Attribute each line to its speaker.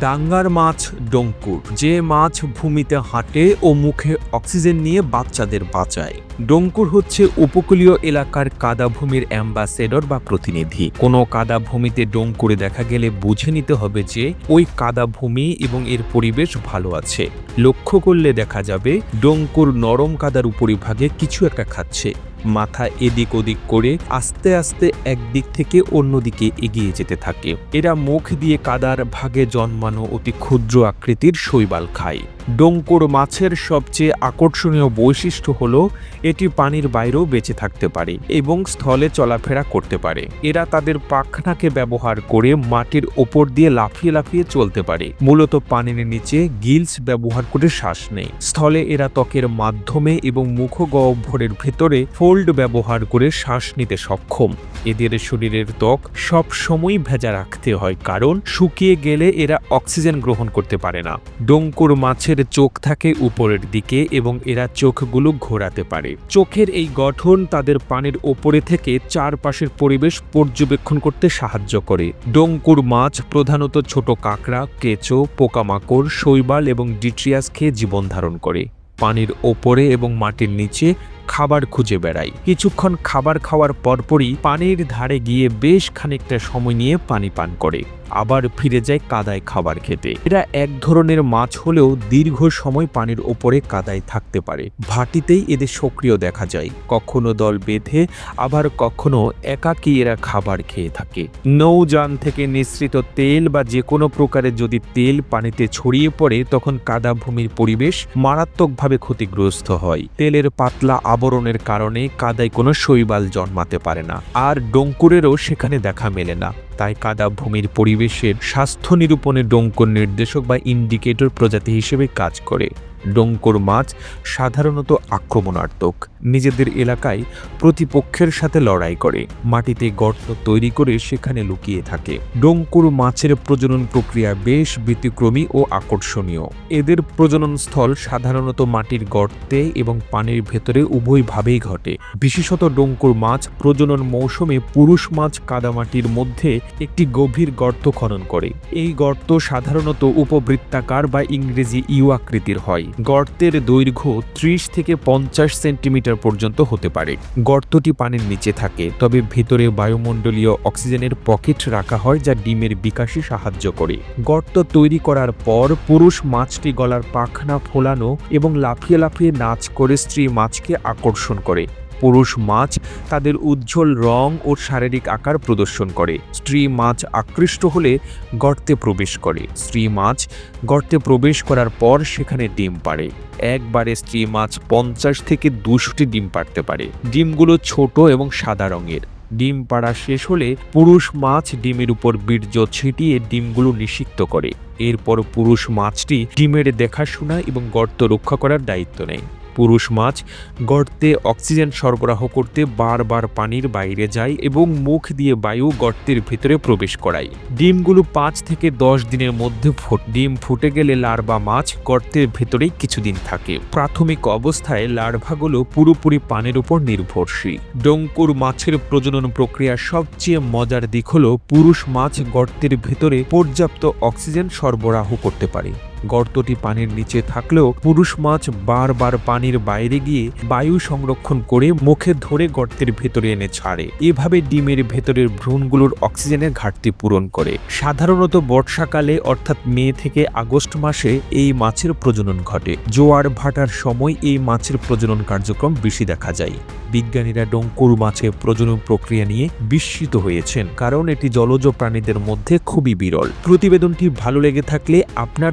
Speaker 1: ডাঙ্গার মাছ ডঙ্কুর, যে মাছ ভূমিতে হাঁটে ও মুখে অক্সিজেন নিয়ে বাচ্চাদের বাঁচায়। ডঙ্কুর হচ্ছে উপকূলীয় এলাকার কাদাভূমির অ্যাম্বাসেডর বা প্রতিনিধি। কোনো কাদাভূমিতে ডঙ্কুরে দেখা গেলে বুঝে নিতে হবে যে, ওই কাদাভূমি এবং এর পরিবেশ ভালো আছে। লক্ষ্য করলে দেখা যাবে, ডঙ্কুর নরম কাদার উপরিভাগে কিছু একটা খাচ্ছে। মাথা এদিক ওদিক করে আস্তে আস্তে একদিক থেকে অন্যদিকে এগিয়ে যেতে থাকে। এরা মুখ দিয়ে কাদার ভাগে জন্মানো অতি ক্ষুদ্র আকৃতির শৈবাল খায়। ডঙ্কুর মাছের সবচেয়ে আকর্ষণীয় বৈশিষ্ট্য হল এটি পানির বাইরেও বেঁচে থাকতে পারে এবং স্থলে চলাফেরা করতে পারে। এরা তাদের পাখনাকে ব্যবহার করে মাটির ওপর দিয়ে লাফিয়ে লাফিয়ে চলতে পারে। মূলত পানির নিচে গিলস ব্যবহার করে শ্বাস নেয়। স্থলে এরা ত্বকের মাধ্যমে এবং মুখগহ্বরের ভেতরে ফোল্ড ব্যবহার করে শ্বাস নিতে সক্ষম। এদের শরীরের ত্বক সব সময় ভেজা রাখতে হয় কারণ শুকিয়ে গেলে এরা অক্সিজেন গ্রহণ করতে পারে না। ডঙ্কুর মাছের চোখ থাকে উপরের দিকে এবং এরা চোখগুলো ঘোরাতে পারে। চোখের এই গঠন তাদের পানের ওপরে থেকে চারপাশের পরিবেশ পর্যবেক্ষণ করতে সাহায্য করে। ডঙ্কুর মাছ, প্রধানত ছোট কাঁকড়া, কেঁচো, পোকামাকড়, শৈবাল এবং ডিট্রিয়াস খেয়ে জীবন ধারণ করে। পানির ওপরে এবং মাটির নিচে খাবার খুঁজে বেড়ায় কিছুক্ষণ খাবার খাওয়ার পরপরই পানির ধারে গিয়ে বেশ খানিকটা সময় নিয়ে পানি পান করে। আবার ফিরে যায় কাদায় খাবার খেতে। এরা এক ধরনের মাছ হলেও দীর্ঘ সময় পানির ওপরে কাদায় থাকতে পারে। ভাটিতেই এদের সক্রিয় দেখা যায়। কখনো দল বেঁধে, আবার কখনো একাকী এরা খাবার খেয়ে থাকে। নৌযান থেকে নিঃসৃত তেল বা যে কোনো প্রকারের যদি তেল পানিতে ছড়িয়ে পড়ে, তখন কাদা ভূমির পরিবেশ মারাত্মকভাবে ক্ষতিগ্রস্ত হয়। তেলের পাতলা আবরণের কারণে কাদায় কোনো শৈবাল জন্মাতে পারে না, আর ডঙ্কুরেরও সেখানে দেখা মেলে না। তাই কাদা ভূমির পরিবেশের স্বাস্থ্য নিরূপণে ডঙ্কুর নির্দেশক বা ইন্ডিকেটর প্রজাতি হিসেবে কাজ করে। ডঙ্কুর মাছ সাধারণত আক্রমণাত্মক। নিজেদের এলাকায় প্রতিপক্ষের সাথে লড়াই করে। মাটিতে গর্ত তৈরি করে সেখানে লুকিয়ে থাকে। ডঙ্কুর মাছের প্রজনন প্রক্রিয়া বেশ ব্যতিক্রমী ও আকর্ষণীয়। এদের প্রজনন স্থল সাধারণত মাটির গর্তে এবং পানির ভেতরে উভয়ভাবেই ঘটে। বিশেষত ডঙ্কুর মাছ প্রজনন মৌসুমে পুরুষ মাছ কাদামাটির মধ্যে একটি গভীর গর্ত খনন করে। এই গর্ত সাধারণত উপবৃত্তাকার বা ইংরেজি ইউ আকৃতির হয়। গর্তের দৈর্ঘ্য ত্রিশ থেকে পঞ্চাশ সেন্টিমিটার পর্যন্ত হতে পারে। গর্তটি পানির নিচে থাকে, তবে ভেতরে বায়ুমণ্ডলীয় অক্সিজেনের পকেট রাখা হয় যা ডিমের বিকাশে সাহায্য করে। গর্ত তৈরি করার পর পুরুষ মাছটি গলার পাখনা ফোলানো এবং লাফিয়ে লাফিয়ে নাচ করে স্ত্রী মাছকে আকর্ষণ করে। পুরুষ মাছ তাদের উজ্জ্বল রং ও শারীরিক আকার প্রদর্শন করে। স্ত্রী মাছ আকৃষ্ট হলে গর্তে প্রবেশ করে। স্ত্রী মাছ গর্তে প্রবেশ করার পর সেখানে ডিম পাড়ে। একবারে স্ত্রী মাছ পঞ্চাশ থেকে দুশোটি ডিম পাড়তে পারে। ডিমগুলো ছোট এবং সাদা রঙের। ডিম পাড়া শেষ হলে পুরুষ মাছ ডিমের উপর বীর্য ছিটিয়ে ডিমগুলো নিষিক্ত করে। এরপর পুরুষ মাছটি ডিমের দেখাশোনা এবং গর্ত রক্ষা করার দায়িত্ব নেয়। পুরুষ মাছ গর্তে অক্সিজেন সরবরাহ করতে বারবার পানির বাইরে যায় এবং মুখ দিয়ে বায়ু গর্তের ভিতরে প্রবেশ করায়। ডিমগুলো পাঁচ থেকে দশ দিনের মধ্যে ফুট, ডিম ফুটে গেলে লার্ভা মাছ গর্তের ভেতরেই কিছুদিন থাকে। প্রাথমিক অবস্থায় লার্ভাগুলো পুরোপুরি পানির উপর নির্ভরশীল। ডঙ্কুর মাছের প্রজনন প্রক্রিয়ার সবচেয়ে মজার দিক হল পুরুষ মাছ গর্তের ভেতরে পর্যাপ্ত অক্সিজেন সরবরাহ করতে পারে। গর্তটি পানির নিচে থাকলেও পুরুষ মাছ বারবার পানির বাইরে গিয়ে বায়ু সংরক্ষণ করে মুখে ধরে গর্তের ভেতরে এনে ছাড়ে। এভাবে ডিমের ভেতরের ভ্রূণগুলোর অক্সিজেনের ঘাটতি পূরণ করে। সাধারণত বর্ষাকালে, অর্থাৎ মে থেকে আগস্ট মাসে, এই মাছের প্রজনন ঘটে। জোয়ার ভাটার সময় এই মাছের প্রজনন কার্যক্রম বেশি দেখা যায়। বিজ্ঞানীরা ডঙ্কুর মাছের প্রজনন প্রক্রিয়া নিয়ে বিস্মিত হয়েছেন, কারণ এটি জলজ প্রাণীদের মধ্যে খুবই বিরল। প্রতিবেদনটি ভালো লেগে থাকলে আপনার